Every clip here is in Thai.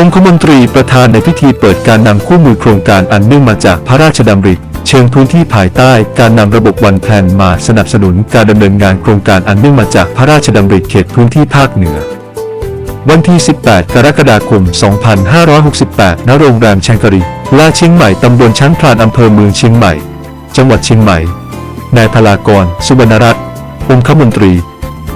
องคมนตรีประธานในพิธีเปิดการนำคู่มือโครงการอันเนื่องมาจากพระราชดำริ เชิงพื้นที่ภายใต้การนำระบบวันแพลนมาสนับสนุนการดำเนินงานโครงการอันเนื่องมาจากพระราชดำริเขตพื้นที่ภาคเหนือ วันที่ 18 กรกฎาคม 2568 ณ โรงแรมแชงกรีลาเชียงใหม่ตำบลช้างคลานอำเภอเมืองเชียงใหม่ จังหวัดเชียงใหม่ นายพลากร สุวรรณรัตน์องคมนตรี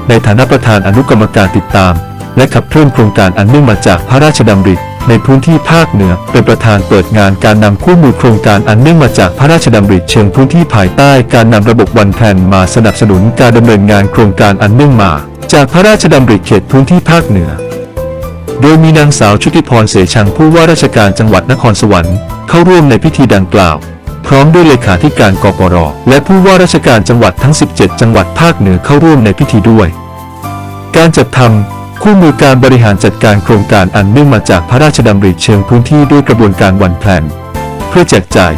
ในฐานะประธานอนุกรรมการติดตาม และขับเคลื่อนโครงการอันเนื่องมาจากพระราชดำริในพื้นที่ภาคเหนือเป็นประธานเปิดงานการนำคู่มือโครงการอันเนื่องมาจากพระราชดำริเชิงพื้นที่ภายใต้การนำระบบวันแพลนมาสนับสนุนการดำเนินงานโครงการอันเนื่องมา จากพระราชดำริเขตพื้นที่ภาคเหนือ โดยมีนางสาวชุติพรเสชังผู้ว่าราชการจังหวัดนครสวรรค์เข้าร่วมในพิธีดังกล่าว พร้อมด้วยเลขาธิการกปรและผู้ว่าราชการจังหวัดทั้ง 17 จังหวัดภาคเหนือเข้าร่วมในพิธีด้วย การจัดทำ คู่มือการบริหารจัดการโครงการอันเนื่องมาจากพระราชดำริเชิงพื้นที่ด้วยกระบวนการวันแพลนเพื่อแจกจ่าย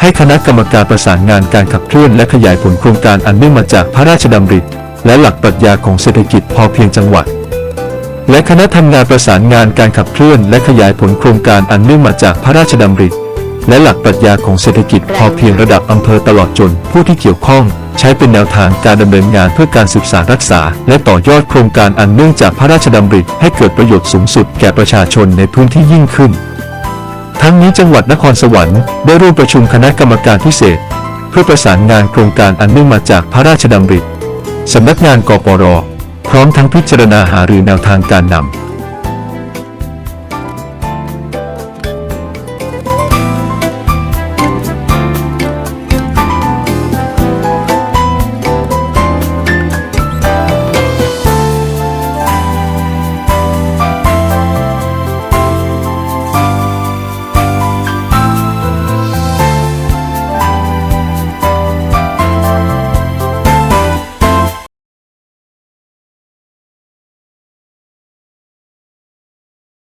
ให้คณะกรรมการประสานงานการขับเคลื่อนและขยายผลโครงการอันเนื่องมาจากพระราชดำริและหลักปรัชญาของเศรษฐกิจพอเพียงจังหวัด และคณะทำงานประสานงานการขับเคลื่อนและขยายผลโครงการอันเนื่องมาจากพระราชดำริ และหลักปรัชญาของเศรษฐกิจพอเพียงระดับอำเภอตลอดจน ผู้ที่เกี่ยวข้อง ใช้เป็นแนวทางการดำเนินงานเพื่อการศึกษารักษา และต่อยอดโครงการอันเนื่องจากพระราชดำริให้เกิดประโยชน์สูงสุดแก่ประชาชนในพื้นที่ยิ่งขึ้น ทั้งนี้จังหวัดนครสวรรค์ได้ร่วมประชุมคณะกรรมการพิเศษ เพื่อประสานงานโครงการอันเนื่องมาจากพระราชดำริสำนักงานกปรพร้อมทั้งพิจารณาหารือแนวทางการน